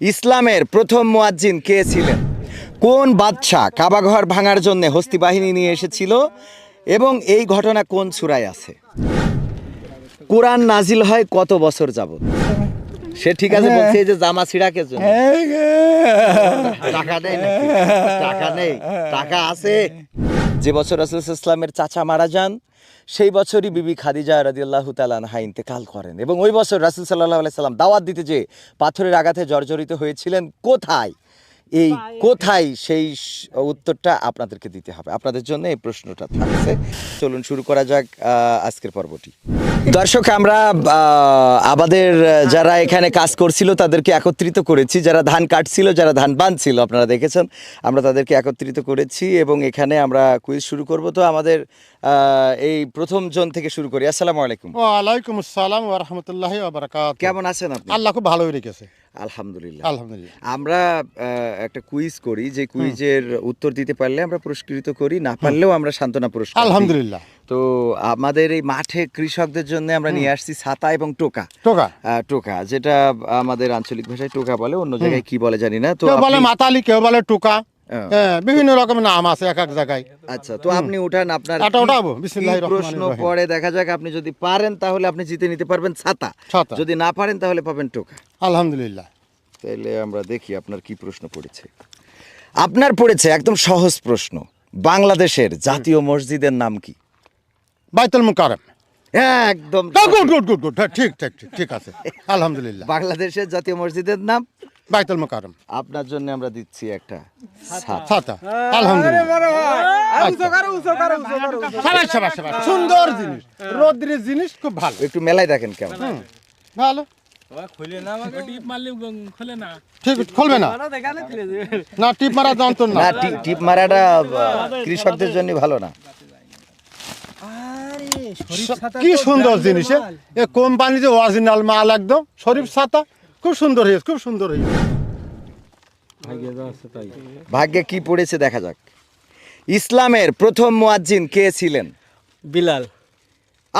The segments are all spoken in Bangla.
ইসলামের প্রথম মুয়াজ্জিন কে ছিলেন? কোন বাদশাহ কাবাঘর ভাঙার জন্য হস্তি বাহিনী নিয়ে এসেছিল? এবং এই ঘটনা কোন সূরায় আছে? কোরআন নাজিল হয় কত বছর যাবত সে ঠিক আছে বলছে যে জামা ছিড়াকে জন্য। টাকা নেই টাকা নেই। টাকা আছে। যে বছর রাসূল ইসলামের চাচা মারা যান সেই বছরই বিবি খাদিজা রাজিউল্লাহ তালানহা ইন্তেকাল করেন। এবং ওই বছর রাসুল সাল্লাহ আলাইসাল্লাম দাওয়াত দিতে যে পাথরের আঘাতে জর্জরিত হয়েছিলেন কোথায়? এই কোথায় সেই উত্তরটা আপনাদেরকে দিতে হবে। আপনাদের জন্য এই প্রশ্নটা থাকছে। চলুন শুরু করা যাক আজকের পর্বটি। দর্শক আমরা আমাদের যারা এখানে কাজ করছিল তাদেরকে একত্রিত করেছি। যারা ধান কাটছিল যারা ধান বাঁধছিল আপনারা দেখেছেন আমরা তাদেরকে একত্রিত করেছি এবং এখানে আমরা কুইজ শুরু করব। তো আমাদের আহ, এই প্রথম জন থেকে শুরু করি। আসসালামু আলাইকুম। ওয়ালাইকুম আসসালাম ওয়া রাহমাতুল্লাহি ওয়া বারাকাতুহু। কেমন আছেন আপনি? আল্লাহ খুব ভালোই রেখেছে। আলহামদুলিল্লাহ। আলহামদুলিল্লাহ। আমরা একটা কুইজ করি যে কুইজের উত্তর দিতে পারলে আমরা পুরস্কৃত করি না পারলেও আমরা সান্ত্বনা পুরস্কার আলহামদুলিল্লাহ। তো আমাদের এই মাঠে কৃষকদের জন্য আমরা নিয়ে আসছি ছাতা এবং টোকা। টোকা। টোকা যেটা আমাদের আঞ্চলিক ভাষায় টোকা বলে অন্য জায়গায় কি বলে জানি না। তো বলে মাতালি কেউ বলে টোকা। হ্যাঁ। হ্যাঁ বিভিন্ন রকমের আছে এক এক জায়গায়। আচ্ছা তো আপনি উঠান আপনার কি- উঠাবো? বিসমিল্লাহির প্রশ্ন পরে দেখা যাক আপনি যদি পারেন তাহলে আপনি জিতে নিতে পারবেন ছাতা। যদি না পারেন তাহলে পাবেন টোকা। আলহামদুলিল্লাহ। তাহলে আমরা দেখি আপনার কি প্রশ্ন পড়েছে। আপনার পড়েছে একদম সহজ প্রশ্ন বাংলাদেশের জাতীয় মসজিদের নাম কি? বাইতুল মুকাররম। একদম গুড গুড গুড ঠিক ঠিক ঠিক আছে। আলহামদুলিল্লাহ। বাংলাদেশের জাতীয় মসজিদের নাম? বাইতুল মুকাররম। আপনার জন্য আমরা দিচ্ছি একটা ছাতা। আলহামদুলিল্লাহ। সুন্দর জিনিস। রোদ্রের জিনিস খুব ভালো। একটু মেলায় দেখেন কেমন। ভালো। খুলে না আমাকে? টিপ মারলে খোলে না। না। না টিপ মারা যন্ত্র না। না টি- টিপ মারাটা কৃষকদের জন্য ভালো না। কি সুন্দর জিনিস কোম্পানিতে অরিজিনাল মাল একদম শরীফ ছাতা। খুব সুন্দর হয়েছে খুব সুন্দর হয়েছে। ভাগ্যে কি পড়েছে দেখা যাক। ইসলামের প্রথম মুয়াজ্জিন কে ছিলেন? বিলাল।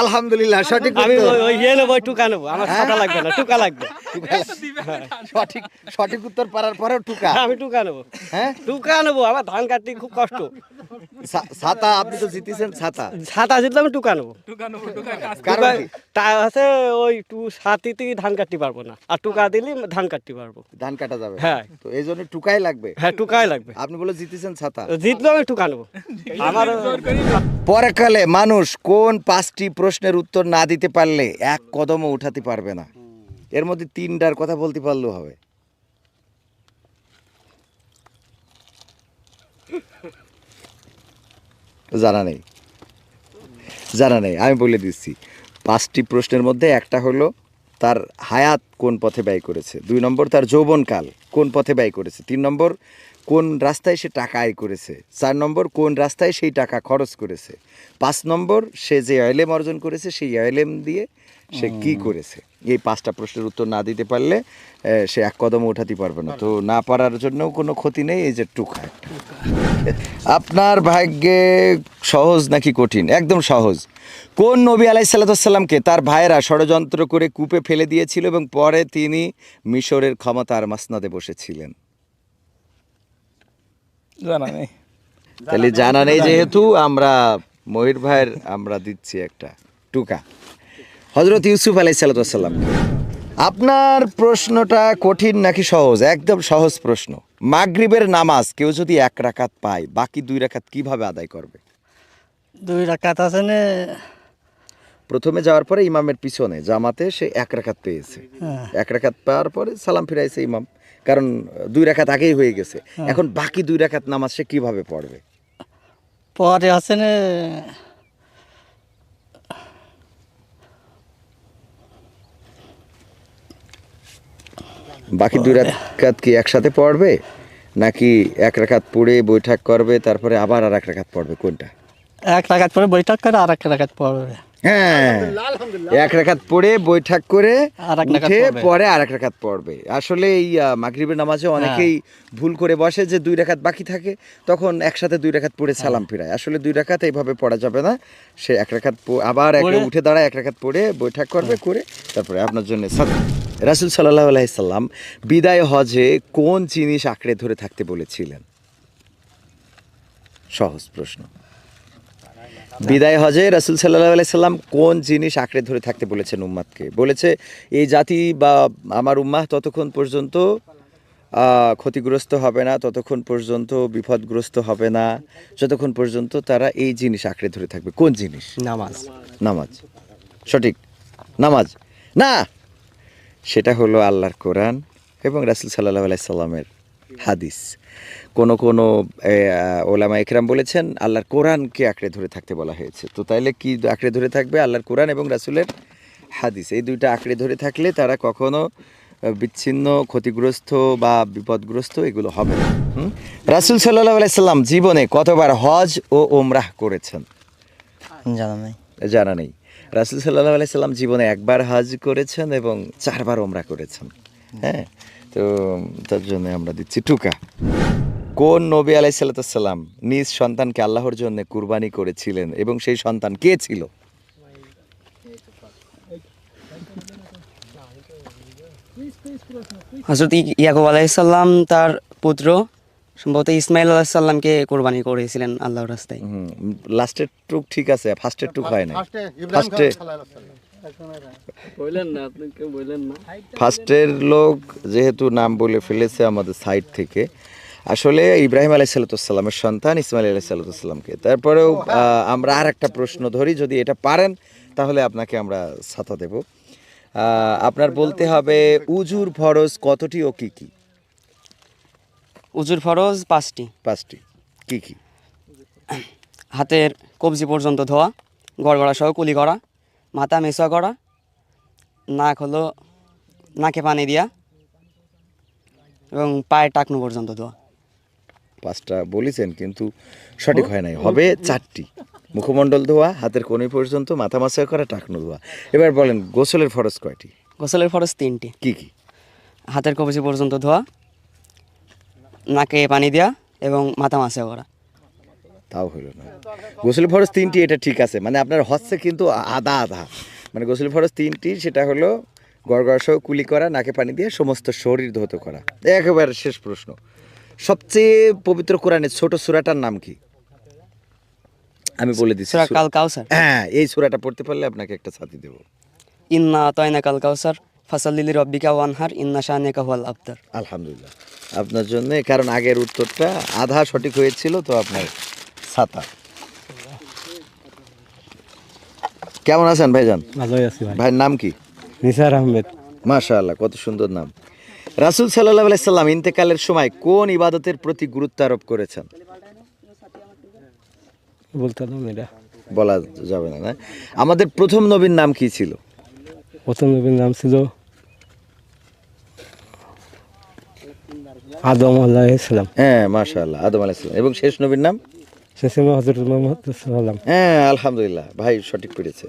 আলহামদুলিল্লাহ সঠিক আমি ওই- ইয়ে নেব টুকা নেব আমার ছাতা লাগবে না টুকা লাগবে। সঠিক সঠিক উত্তর পারার পরেও টুকা। আমি টুকা নেব। হ্যাঁ? টুকা নেব আমার ধান কাটতে খুব কষ্ট। ছাতা আপনি তো জিতেছেন ছাতা। ছাতা জিতলে আমি টুকা নেব। টুকা? তা আছে ওই টু সাথে ধান কাটতে পারব না। আর টুকা দিলে ধান কাটতে পারব। ধান কাটা যাবে। হ্যাঁ। তো এই জন্য টুকাই লাগবে। হ্যাঁ টুকাই লাগবে। আপনি বলে জিতেছেন ছাতা। জিতলেও আমি টুকা নেব। আমার পরকালে মানুষ কোন পাঁচটি প্রশ্নের উত্তর না দিতে পারলে এক কদমও উঠাতে পারবে না। এর মধ্যে তিনটার কথা বলতে পারলেও হবে। জানা নেই। জানা নেই, আমি বলে দিচ্ছি। পাঁচটি প্রশ্নের মধ্যে একটা হলো তার হায়াত কোন পথে ব্যয় করেছে? দুই নম্বর তার যৌবনকাল কোন পথে ব্যয় করেছে? তিন নম্বর কোন রাস্তায় সে টাকা আয় করেছে? চার নম্বর কোন রাস্তায় সেই টাকা খরচ করেছে? পাঁচ নম্বর সে যে অয়েলেম অর্জন করেছে সেই অয়েলেম দিয়ে সে কি করেছে? এই পাঁচটা প্রশ্নের উত্তর না দিতে পারলে সে এক কদম উঠাতে পারবে না। তো না পারার জন্য কোনো ক্ষতি নেই এই যে টুকা। আপনার ভাগ্যে সহজ নাকি কঠিন? একদম সহজ। কোন নবী আলাই সাল্লাতামকে তার ভাইয়েরা ষড়যন্ত্র করে কূপে ফেলে দিয়েছিল এবং পরে তিনি মিশরের ক্ষমতার মাসনাদে বসেছিলেন? জানা নেই। তাহলে জানা নেই যেহেতু আমরা মহির ভাইয়ের আমরা দিচ্ছি একটা টুকা। হজরত ইউসুফ আলাই সাল্লাতাম আপনার প্রশ্নটা কঠিন নাকি সহজ? একদম সহজ প্রশ্ন। মাগরিবের নামাজ কেউ যদি এক রাকাত পায় বাকি দুই রাকাত কীভাবে আদায় করবে? দুই রাকাত আছে না। প্রথমে যাওয়ার পরে ইমামের পিছনে জামাতে সে এক রাকাত পেয়েছে। এক রাকাত পাওয়ার পরে সালাম ফিরাইছে ইমাম। কারণ দুই রাকাত আগেই হয়ে গেছে। এখন বাকি দুই রাকাত নামাজ সে কীভাবে পড়বে? পরে আছে না। বাকি দুই রাকাত কি একসাথে পড়বে? নাকি এক রাকাত পড়ে বৈঠক করবে তারপরে আবার আর এক রাকাত পড়বে? কোনটা? এক রাকাত পরে বৈঠক করে আর এক রাকাত পড়বে হ্যাঁ এক রাকাত পড়ে বৈঠক করে আর এক রাকাত উঠে পরে আর এক রাকাত পড়বে। আসলে এই মাগরিবের নামাজে অনেকেই ভুল করে বসে যে দুই রাকাত বাকি থাকে তখন একসাথে দুই রাকাত পড়ে সালাম ফিরায়। আসলে দুই রাকাত এইভাবে পড়া যাবে না। সে এক রাকাত আবার এক উঠে দাঁড়ায় এক রাকাত পড়ে বৈঠক করবে করে তারপরে আপনার জন্য রাসুল সাল্লাহ আলাইসাল্লাম বিদায় হজে কোন জিনিস আঁকড়ে ধরে থাকতে বলেছিলেন? সহজ প্রশ্ন। বিদায় হজে রাসুল সাল্লাহ আলাইসাল্লাম কোন জিনিস আঁকড়ে ধরে থাকতে বলেছেন উম্মাদকে? বলেছে এই জাতি বা আমার উম্মাহ ততক্ষণ পর্যন্ত ক্ষতিগ্রস্ত হবে না ততক্ষণ পর্যন্ত বিপদগ্রস্ত হবে না যতক্ষণ পর্যন্ত তারা এই জিনিস আঁকড়ে ধরে থাকবে। কোন জিনিস? নামাজ। নামাজ। সঠিক। নামাজ। না! সেটা হলো আল্লাহর কোরআন এবং রাসুল সাল্লাহ আলাইসাল্লামের হাদিস। কোন কোন ওলামা একরাম বলেছেন আল্লাহর কোরআনকে আঁকড়ে ধরে থাকতে বলা হয়েছে। তো তাইলে কি আঁকড়ে ধরে থাকবে? আল্লাহর কোরআন এবং রাসুলের হাদিস। এই দুইটা আঁকড়ে ধরে থাকলে তারা কখনো বিচ্ছিন্ন ক্ষতিগ্রস্ত বা বিপদগ্রস্ত এগুলো হবে না। হুম? রাসুল সাল্লাহ আলাইসাল্লাম জীবনে কতবার হজ ও ওমরাহ করেছেন? জানা নেই। জানা নেই। রাসুল সাল্লাহ আলাইসাল্লাম জীবনে একবার হজ করেছেন এবং চারবার ওমরা করেছেন। হ্যাঁ? তো তার জন্য আমরা দিচ্ছি টুকা। কোন নবী আলাইসাল্লাম নিজ সন্তানকে আল্লাহর জন্য কুরবানি করেছিলেন এবং সেই সন্তান কে ছিল? হজরত ইয়াকুব আলাইসাল্লাম তার পুত্র সম্ভবত ইসমাইল আলাইসাল্লামকে কোরবানি করেছিলেন আল্লাহর রাস্তায়। লাস্টের টুক ঠিক আছে ফার্স্টের টুক হয় না ফার্স্টে ইব্রাহিম ফার্স্টে বললেন না আপনি কেউ বললেন না। ফার্স্টের লোক যেহেতু নাম বলে ফেলেছে আমাদের সাইড থেকে আসলে ইব্রাহিম আলাইসাল্লামের সন্তান ইসমাইল আলাইসাল্লামকে তারপরেও আমরা আর একটা প্রশ্ন ধরি যদি এটা পারেন তাহলে আপনাকে আমরা ছাতা দেব। আপনার বলতে হবে উজুর ফরজ কতটি ও কি কি? উজুর ফরজ পাঁচটি। পাঁচটি। কি কি? হাতের কবজি পর্যন্ত ধোয়া গড়গড়া সহ কুলি করা মাথা মেসোয়া করা নাক হলো নাকে পানি দিয়া এবং পায়ে টাকনো পর্যন্ত ধোয়া পাঁচটা বলেছেন কিন্তু সঠিক হয় নাই। হবে চারটি। মুখমণ্ডল ধোয়া হাতের কোণে পর্যন্ত মাথা মাছা করা টাকনো ধোয়া। এবার বলেন গোসলের ফরজ কয়টি? গোসলের ফরজ তিনটি। কি কি? হাতের কবজি পর্যন্ত ধোয়া নাকে পানি দেওয়া এবং মাথা মাসা করা। তাও হলো না। গোসল ফরজ তিনটি এটা ঠিক আছে। মানে আপনার হচ্ছে কিন্তু আধা আধা। মানে গোসল ফরজ তিনটি সেটা হলো গড়গড় সহ কুলি করা নাকে পানি দিয়ে সমস্ত শরীর ধৌত করা। একেবারে শেষ প্রশ্ন। সবচেয়ে পবিত্র কোরআনের ছোট সূরাটার নাম কি? আমি বলে দিচ্ছি। সুরা সূরা- কাল কাউসার হ্যাঁ এই সূরাটা পড়তে পারলে আপনাকে একটা ছাতি দেবো। ইন্না তয়না কাল কাউসার ফাসাল্লিলি রব্বিকা ওয়ানহার ইন্না শাহানিকা হুয়াল আবতার। আলহামদুলিল্লাহ। আপনার জন্য কারণ আগের উত্তরটা আধা সঠিক হয়েছিল তো আপনার ছাতা। কেমন আছেন ভাইজান? ভালোই আছি ভাই। ভাইয়ের নাম কি? নিসার আহমেদ। মাশাআল্লাহ কত সুন্দর নাম। রাসুল সাল্লাহ আলাইসাল্লাম ইন্তেকালের সময় কোন ইবাদতের প্রতি গুরুত্ব আরোপ করেছেন? বলতে এটা। বলা যাবে না না? আমাদের প্রথম নবীর নাম কি ছিল? প্রথম নবীর নাম ছিল আদম আল্লাহ ইসলাম হ্যাঁ মাশাআল্লাহ আদম আলাইসাল্লাম এবং শেষ নবীর নাম? হ্যাঁ আলহামদুলিল্লাহ। ভাই সঠিক পেরেছে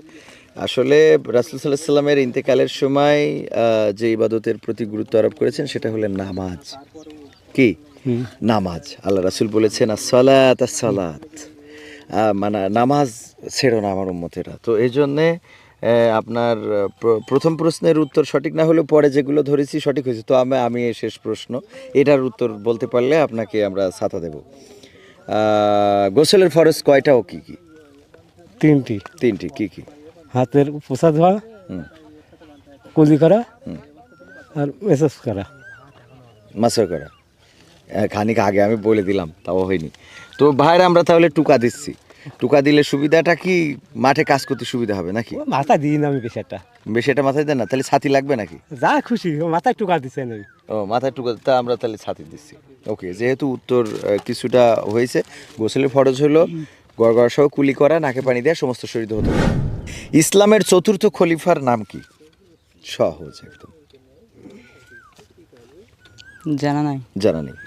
আসলে রাসুল সাল্লাহ সাল্লামের ইন্তেকালের সময় যে ইবাদতের প্রতি গুরুত্ব আরোপ করেছেন সেটা হলেন নামাজ। কি? নামাজ। আল্লাহ রাসুল বলেছেন সালাত সালাত মানে নামাজ ছেড়ো না আমার উম্মতেরা। তো এই জন্যে আপনার প্রথম প্রশ্নের উত্তর সঠিক না হলেও পরে যেগুলো ধরেছি সঠিক হয়েছে। তো আমি আমি শেষ প্রশ্ন এটার উত্তর বলতে পারলে আপনাকে আমরা ছাতা দেব। গোসলের ফরজ কয়টা ও কি কি? তিনটি। তিনটি কি কি? হাতের পোষা ধোয়া হুম। কুলি করা হুম। আর মেসেজ করা। মাসর করা। খানিক আগে আমি বলে দিলাম তাও হয়নি। তো ভাইরা আমরা তাহলে টুকা দিচ্ছি। টুকা দিলে সুবিধাটা কি? মাঠে কাজ করতে সুবিধা হবে নাকি? মাথা দিই না আমি বেশি একটা। বেশি এটা মাথায় দেন না তাহলে ছাতি লাগবে নাকি? যা খুশি মাথায় টুকা দিচ্ছে না। ও মাথায় টুকা তা আমরা তাহলে ছাতি দিচ্ছি। ওকে যেহেতু উত্তর কিছুটা হয়েছে গোসলের ফরজ হলো গড়গড় সহ কুলি করা নাকে পানি দেওয়া সমস্ত শরীর হতে করা। ইসলামের চতুর্থ খলিফার নাম কি? সহজ একদম। জানা নাই। জানা নেই।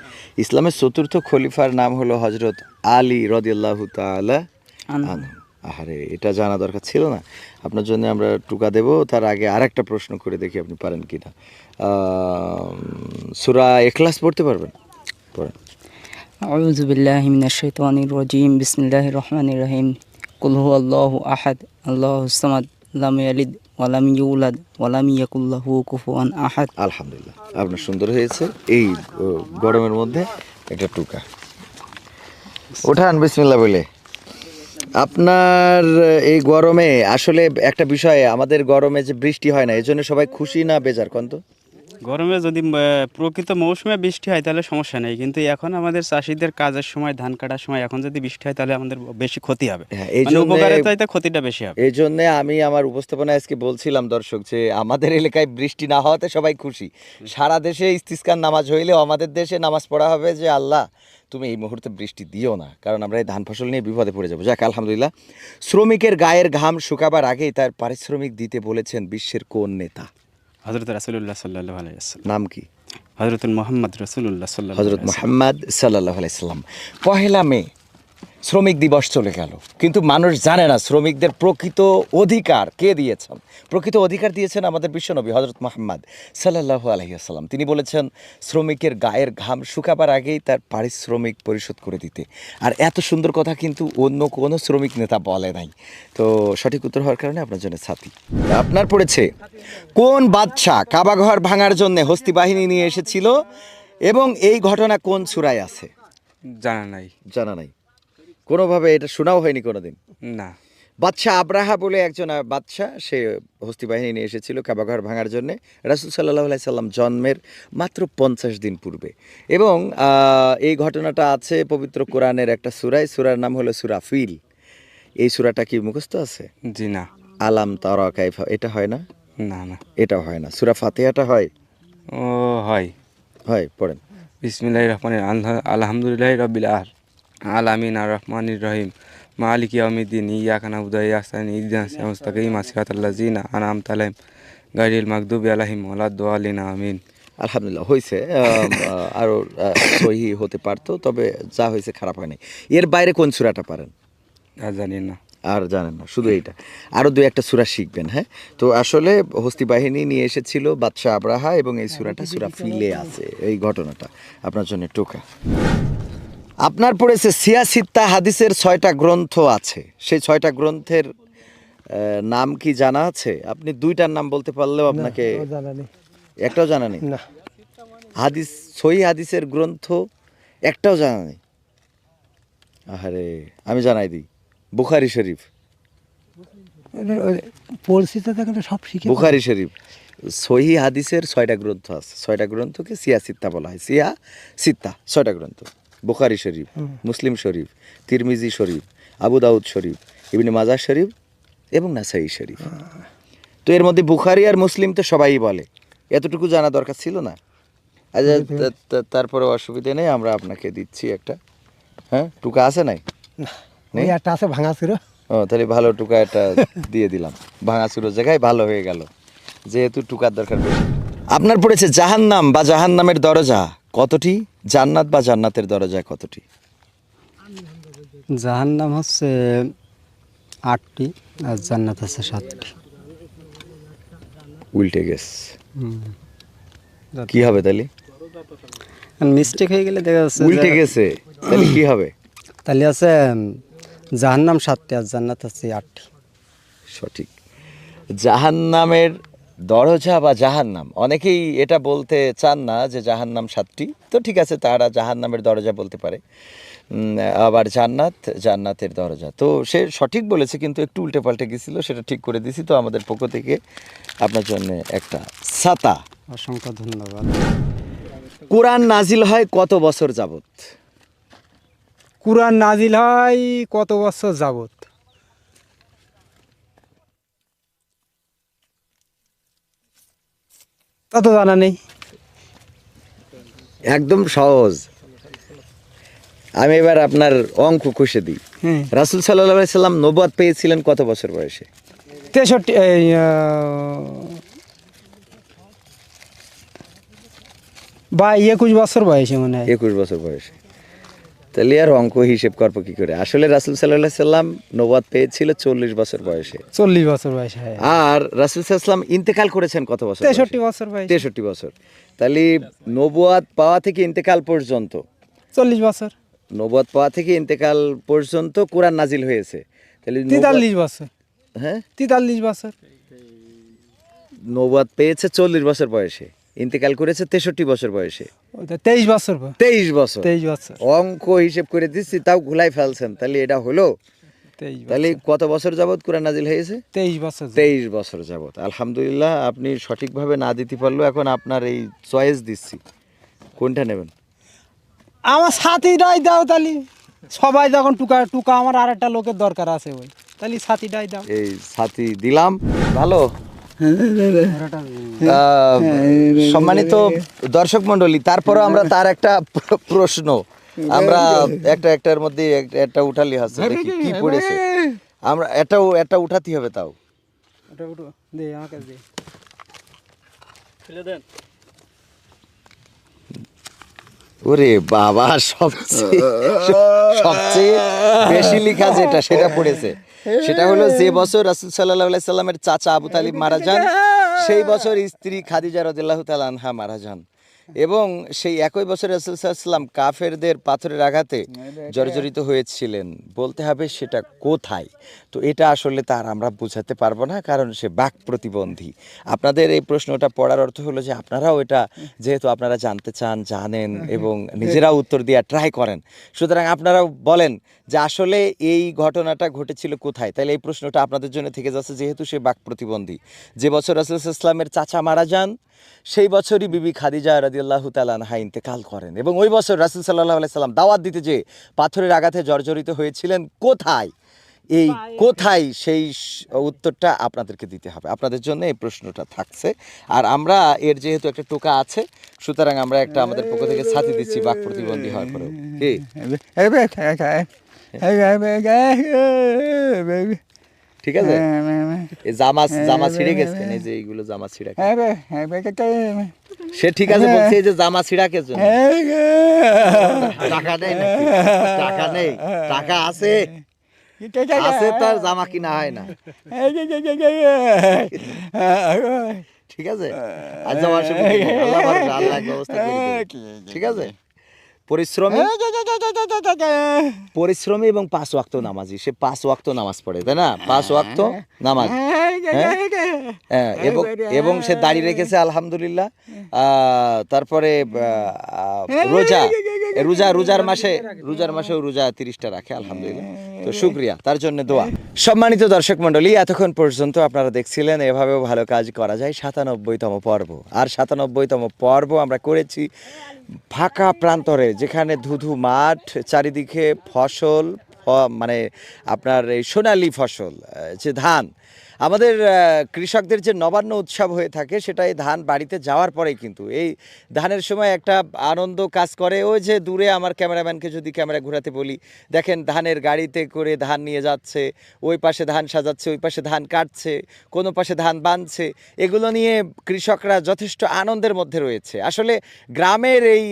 ইসলামের চতুর্থ খলিফার নাম হলো হজরত আলী রদিয়াল্লাহু তাআলা আনহু। আনহু। আহারে এটা জানা দরকার ছিল না আপনার জন্য আমরা টুকা দেব তার আগে আর একটা প্রশ্ন করে দেখি আপনি পারেন কি না সুরা এখলাস পড়তে পারবেন পড়েন أعوذ بالله من الشيطان الرجيم بسم الله الرحمن الرحيم قل هو الله أحد الله الصمد لم يلد ولم يولد ولم يكن له كفوا أحد আলহামদুলিল্লাহ আপনার সুন্দর হয়েছে এই ও, গরমের মধ্যে একটা টুকা ওঠান বিসমিল্লাহ বলে আপনার এই গরমে আসলে একটা বিষয় আমাদের গরমে যে বৃষ্টি হয় না এই জন্য সবাই খুশি না বেজার কন্ত গরমে যদি প্রকৃত মৌসুমে বৃষ্টি হয় তাহলে সমস্যা নেই। কিন্তু এখন আমাদের চাষিদের কাজের সময় ধান কাটার সময় এখন যদি বৃষ্টি হয় তাহলে আমাদের বেশি ক্ষতি হবে। হ্যাঁ, এই মানে জন্যে- ক্ষতিটা বেশি হবে। এই জন্যে আমি আমার উপস্থাপনায় আজকে বলছিলাম দর্শক যে আমাদের এলাকায় বৃষ্টি না হওয়াতে সবাই খুশি। সারা দেশে ইস্তিস্কার নামাজ হইলেও আমাদের দেশে নামাজ পড়া হবে যে আল্লাহ তুমি এই মুহূর্তে বৃষ্টি দিও না। কারণ আমরা এই ধান ফসল নিয়ে বিপদে পড়ে যাব। যাক আলহামদুলিল্লাহ। শ্রমিকের গায়ের ঘাম শুকাবার আগেই তার পারিশ্রমিক দিতে বলেছেন বিশ্বের কোন নেতা? হজরত রাসুল্লাহ সাল্লাহ আলাইসাল্লাম নাম কি? হজরত মোহাম্মদ রসুল্লাহ সাল্লাহ হজরত মোহাম্মদ সাল্লাহ আলাইসাল্লাম পহেলা মে শ্রমিক দিবস চলে গেল। কিন্তু মানুষ জানে না শ্রমিকদের প্রকৃত অধিকার কে দিয়েছেন। প্রকৃত অধিকার দিয়েছেন আমাদের বিশ্বনবী হজরত মোহাম্মদ সাল্লাহ আলহিহাসাল্লাম তিনি বলেছেন শ্রমিকের গায়ের ঘাম শুকাবার আগেই তার পারিশ্রমিক পরিশোধ করে দিতে। আর এত সুন্দর কথা কিন্তু অন্য কোনো শ্রমিক নেতা বলে নাই। তো সঠিক উত্তর হওয়ার কারণে আপনার জন্য ছাতি। আপনার পড়েছে কোন বাদশাহ কাবাঘর ভাঙার জন্য হস্তি বাহিনী নিয়ে এসেছিল এবং এই ঘটনা কোন চূড়ায় আছে? জানা নাই। জানা নাই। কোনোভাবে এটা শোনাও হয়নি কোনোদিন। না। বাদশাহ আব্রাহা বলে একজন বাদশাহ সে হস্তি বাহিনী নিয়ে এসেছিল কাবাঘর ভাঙার জন্য। রাসুল সাল্লাহ সাল্লাম জন্মের মাত্র পঞ্চাশ দিন পূর্বে। এবং এই ঘটনাটা আছে পবিত্র কোরআনের একটা সুরায়। সুরার নাম হলো সুরা ফিল। এই সুরাটা কি মুখস্থ আছে? জি না। আলাম তারা কাইফা এটা হয় না? না না। এটা হয় না। সুরা ফাতেহাটা হয়? ও হয়। হয় পড়েন। বিসমিল্লাহ রহমান আলহামদুলিল্লাহ রবিল আর আলামিন আর রহমানির রহিম। মালিক ইয়াউমিদ্দিন ইয়াকা নাবুদু ওয়া ইয়াহসান ইহদিনাস মুস্তাকিম সিরাতাল্লাহ জিনা আনাম তালাইম গাইরিল মাগদুবি আলাইহিম ওয়ালাদ-দালিন আমিন। আলহামদুলিল্লাহ হয়েছে আরও সহি হতে পারতো তবে যা হয়েছে খারাপ হয়নি। এর বাইরে কোন সুরাটা পারেন? আর জানি না। আর জানেন না শুধু এইটা। আরও দু একটা সুরা শিখবেন হ্যাঁ? তো আসলে হস্তি বাহিনী নিয়ে এসেছিল বাদশাহ আব্রাহা এবং এই সুরাটা সুরা ফিলে আছে এই ঘটনাটা আপনার জন্য টোকা আপনার পড়েছে সিয়া সিয়াসিত্তা হাদিসের ছয়টা গ্রন্থ আছে। সেই ছয়টা গ্রন্থের নাম কি জানা আছে? আপনি দুইটার নাম বলতে পারলেও আপনাকে একটাও জানা নেই? না। হাদিস সহি হাদিসের গ্রন্থ একটাও জানা নেই? আহারে আমি জানাই দিই। বুখারি শরীফ। সব শিখে বুখারি শরীফ। সহি হাদিসের ছয়টা গ্রন্থ আছে। ছয়টা গ্রন্থকে সিয়া সিত্তা বলা হয়। সিয়া সিত্তা ছয়টা গ্রন্থ। বুখারি শরীফ মুসলিম শরীফ তিরমিজি শরীফ আবু দাউদ শরীফ ইবনে মাজার শরীফ এবং নাসাই শরীফ। তো এর মধ্যে বুখারি আর মুসলিম তো সবাই বলে। এতটুকু জানা দরকার ছিল না? আচ্ছা তারপরে অসুবিধা নেই আমরা আপনাকে দিচ্ছি একটা। হ্যাঁ টুকা আছে নাই? ওই একটা আছে ভাঙা ছিল। ও তাহলে ভালো টুকা একটা দিয়ে দিলাম। ভাঙা ভাঙাচুরো জায়গায় ভালো হয়ে গেল। যেহেতু টুকার দরকার বেশি। আপনার পড়েছে জাহান্নাম বা জাহান্নামের দরজা কতটি? জান্নাত বা জান্নাতের দরজা কতটি? জাহান্নাম হচ্ছে আটটি আর জান্নাত আছে সাতটি। উল্টে গেস কি হবে তাহলে? মিস্টেক হয়ে গেলে দেখা যাচ্ছে উল্টে গেছে তাহলে কি হবে? তাহলে আছে জাহান্নাম সাতটি আর জান্নাত আছে আটটি। সঠিক। জাহান্নামের দরজা বা জাহান্নাম। অনেকেই এটা বলতে চান না যে জাহান্নাম সাতটি। তো ঠিক আছে তারা জাহান্নামের দরজা বলতে পারে। আবার জান্নাত জান্নাতের দরজা। তো সে সঠিক বলেছে কিন্তু একটু উল্টে পাল্টে গেছিল সেটা ঠিক করে দিছি। তো আমাদের পক্ষ থেকে আপনার জন্য একটা ছাতা। অসংখ্য ধন্যবাদ। কোরআন নাজিল হয় কত বছর যাবত কোরআন নাজিল হয় কত বছর যাবত তা তো জানা নেই। একদম সহজ। আমি এবার আপনার অঙ্ক কষে দিই। হ্যাঁ। রাসুল সাল্লাহ সাল্লাম নবাদ পেয়েছিলেন কত বছর বয়সে? তেষট্টি বা একুশ বছর বয়সে মনে হয়। একুশ বছর বয়সে। তাহলে আর অঙ্ক হিসেব করব কি করে? আসলে রাসুল সাল্লাহ সাল্লাম নবাদ পেয়েছিল চল্লিশ বছর বয়সে। চল্লিশ বছর বয়স হ্যাঁ। আর রাসুল সাল্লাম ইন্তেকাল করেছেন কত বছর তেষট্টি বছর তেষট্টি বছর। তাহলে নবুয়াদ পাওয়া থেকে ইন্তেকাল পর্যন্ত? চল্লিশ বছর। নবুয়াদ পাওয়া থেকে ইন্তেকাল পর্যন্ত কোরআন নাজিল হয়েছে। তাহলে তেতাল্লিশ বছর। হ্যাঁ? তেতাল্লিশ বছর। নবুয়াদ পেয়েছে চল্লিশ বছর বয়সে। ইন্তেকাল করেছে তেষট্টি বছর বয়সে। তেইশ বছর তেইশ বছর। তেইশ বছর। অঙ্ক হিসেব করে দিচ্ছি তাও ঘুলাই ফেলছেন। তাহলে এটা হলো? তাহলে কত বছর যাবত কোরআন নাজিল হয়েছে? তেইশ বছর তেইশ বছর যাবত আলহামদুলিল্লাহ আপনি সঠিকভাবে না দিতে পারলেও এখন আপনার এই চয়েস দিচ্ছি। কোনটা নেবেন? আমার সাথীটাই দাও তাহলে। সবাই যখন টুকা টুকা আমার আর একটা লোকের দরকার আছে ওই তাহলে সাথীটাই দাও। এই সাথী দিলাম। ভালো? সম্মানিত দর্শক মন্ডলী তারপরে আমরা তার একটা প্রশ্ন। আমরা একটা একটার মধ্যে একটা- একটা উঠালি আছে দেখি কি পড়েছে। আমরা এটাও একটা উঠাতে হবে তাও। এটা উঠো দে আমাকে দে। ফেলে দেন। ওরে বাবা, সবচেয়ে সবচেয়ে বেশি লেখা যেটা, সেটা পড়েছে। সেটা হলো, যে বছর রাসুল সাল্লাহ সাল্লামের চাচা আবু তালিব মারা যান, সেই বছর স্ত্রী খাদিজা রদিল্লাহ তাল আনহা মারা যান। এবং সেই একই বছর রাসুল সাল্লাম কাফেরদের পাথরের আঘাতে জর্জরিত হয়েছিলেন। বলতে হবে সেটা কোথায়? তো এটা আসলে তার আমরা বোঝাতে পারব না কারণ সে বাক প্রতিবন্ধী। আপনাদের এই প্রশ্নটা পড়ার অর্থ হলো যে আপনারাও এটা যেহেতু আপনারা জানতে চান জানেন এবং নিজেরাও উত্তর দেওয়ার ট্রাই করেন। সুতরাং আপনারাও বলেন যে আসলে এই ঘটনাটা ঘটেছিল কোথায়? তাহলে এই প্রশ্নটা আপনাদের জন্য থেকে যাচ্ছে যেহেতু সে বাক প্রতিবন্ধী। যে বছর রাসুল ইসলামের চাচা মারা যান সেই বছরই বিবি খাদিজা রাদিয়াল্লাহু তাআলা ইন্তেকাল করেন এবং ওই বছর রাসুল সাল্লাহ সাল্লাম দাওয়াত দিতে যে পাথরের আঘাতে জর্জরিত হয়েছিলেন কোথায় এই কোথায় সেই উত্তরটা আপনাদেরকে দিতে হবে আপনাদের জন্য এই প্রশ্নটা থাকছে আর আমরা এর যেহেতু একটা টোকা আছে সুতরাং আমরা একটা আমাদের পক্ষ থেকে ছাতি দিচ্ছি বাক প্রতিবন্ধী হওয়ার পরেও কি ঠিক আছে? এই জামা জামা ছিঁড়ে গেছে এই যে এইগুলো জামা ছিঁড়া সে ঠিক আছে বলছে এই যে জামা জন্য টাকা নেই নাকি? টাকা নেই। টাকা আছে। আছে তার জামা কিনা হয় না। ঠিক আছে? আজ যাওয়া অসুবিধা আল্লাহ আল্লাহ ব্যবস্থা ঠিক আছে? পরিশ্রমী? পরিশ্রমী এবং পাঁচ ওয়াক্ত নামাজি। সে পাঁচ ওয়াক্ত নামাজ পড়ে তাই না? পাঁচ ওয়াক্ত নামাজ। হ্যাঁ। এবং এবং সে দাড়ি রেখেছে আলহামদুলিল্লাহ। তারপরে রোজা। রোজা রোজার মাসে রোজার মাসেও রোজা তিরিশটা রাখে আলহামদুলিল্লাহ। তো শুক্রিয়া তার জন্য দোয়া। সম্মানিত দর্শক মণ্ডলী এতক্ষণ পর্যন্ত আপনারা দেখছিলেন এভাবেও ভালো কাজ করা যায় সাতানব্বইতম পর্ব। আর সাতানব্বইতম পর্ব আমরা করেছি ফাঁকা প্রান্তরে যেখানে ধুধু মাঠ চারিদিকে ফসল মানে আপনার এই সোনালি ফসল যে ধান আমাদের কৃষকদের যে নবান্ন উৎসব হয়ে থাকে সেটা এই ধান বাড়িতে যাওয়ার পরেই কিন্তু, এই ধানের সময় একটা আনন্দ কাজ করে। ওই যে দূরে আমার ক্যামেরাম্যানকে যদি ক্যামেরা ঘোরাতে বলি, দেখেন ধানের গাড়িতে করে ধান নিয়ে যাচ্ছে, ওই পাশে ধান সাজাচ্ছে, ওই পাশে ধান কাটছে, কোনো পাশে ধান বাঁধছে, এগুলো নিয়ে কৃষকরা যথেষ্ট আনন্দের মধ্যে রয়েছে। আসলে গ্রামের এই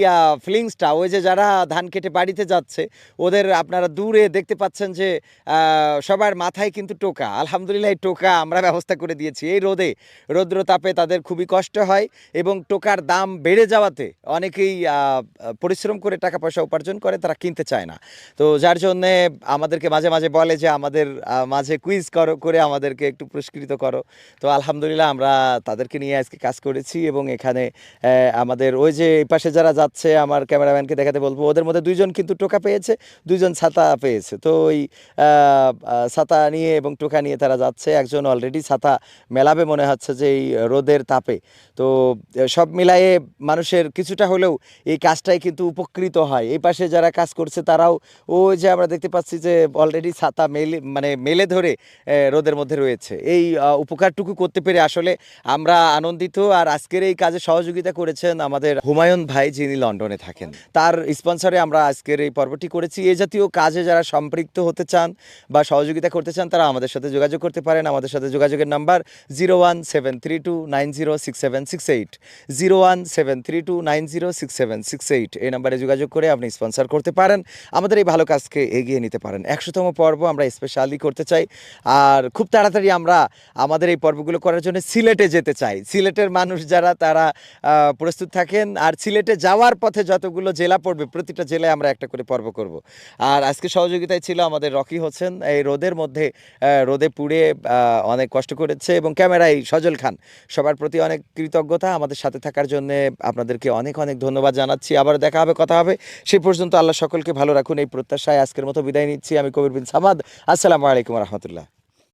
ফিলিংসটা ওই যে যারা ধান কেটে বাড়িতে যাচ্ছে, ওদের আপনারা দূরে দেখতে পাচ্ছেন যে সবার মাথায় কিন্তু টোকা, আলহামদুলিল্লাহ টোকা আমরা ব্যবস্থা করে দিয়েছি। এই রোদে রৌদ্র তাপে তাদের খুবই কষ্ট হয় এবং টোকার দাম বেড়ে যাওয়াতে অনেকেই পরিশ্রম করে টাকা পয়সা উপার্জন করে, তারা কিনতে চায় না। তো যার জন্যে আমাদেরকে মাঝে মাঝে বলে যে, আমাদের মাঝে কুইজ করো, করে আমাদেরকে একটু পুরস্কৃত করো। তো আলহামদুলিল্লাহ আমরা তাদেরকে নিয়ে আজকে কাজ করেছি এবং এখানে আমাদের ওই যে পাশে যারা যাচ্ছে, আমার ক্যামেরাম্যানকে দেখাতে বলব, ওদের মধ্যে দুইজন কিন্তু টোকা পেয়েছে, দুইজন ছাতা পেয়েছে। তো ওই ছাতা নিয়ে এবং টোকা নিয়ে তারা যাচ্ছে। একজন অলরেডি ছাতা মেলাবে মনে হচ্ছে যে এই রোদের তাপে। তো সব মিলায়ে মানুষের কিছুটা হলেও এই কাজটাই কিন্তু উপকৃত হয়। এই পাশে যারা কাজ করছে তারাও ওই যে আমরা দেখতে পাচ্ছি যে অলরেডি ছাতা মেলে মানে মেলে ধরে রোদের মধ্যে রয়েছে। এই উপকারটুকু করতে পেরে আসলে আমরা আনন্দিত আর আজকের এই কাজে সহযোগিতা করেছেন আমাদের হুমায়ুন ভাই যিনি লন্ডনে থাকেন। তার স্পন্সরে আমরা আজকের এই পর্বটি করেছি। এই জাতীয় কাজে যারা সম্পৃক্ত হতে চান বা সহযোগিতা করতে চান তারা আমাদের সাথে যোগাযোগ করতে পারেন, আমাদের সাথে সাথে যোগাযোগের number zero one seven three two nine zero six seven six eight. Zero one seven three two nine zero six seven six eight. এই নাম্বারে যোগাযোগ করে আপনি স্পন্সর করতে পারেন। আমাদের এই ভালো কাজকে এগিয়ে নিতে পারেন। একশোতম পর্ব আমরা স্পেশালি করতে চাই। আর খুব তাড়াতাড়ি আমরা আমাদের এই পর্বগুলো করার জন্য সিলেটে যেতে চাই। সিলেটের মানুষ যারা, তারা প্রস্তুত থাকেন। আর সিলেটে যাওয়ার পথে যতগুলো জেলা পড়বে, প্রতিটা জেলায় আমরা একটা করে পর্ব করব। আর আজকে সহযোগিতায় ছিল আমাদের রকি হোসেন। এই রোদের মধ্যে রোদে পুড়ে অনেক কষ্ট করেছে এবং ক্যামেরায় সজল খান। সবার প্রতি অনেক কৃতজ্ঞতা। আমাদের সাথে থাকার জন্য আপনাদেরকে অনেক অনেক ধন্যবাদ জানাচ্ছি। আবার দেখা হবে, কথা হবে। সেই পর্যন্ত আল্লাহ সকলকে ভালো রাখুন। এই প্রত্যাশায় আজকের মতো বিদায় নিচ্ছি। আমি কবির বিন সামাদ। আসসালামু আলাইকুম রহমতুল্লাহ।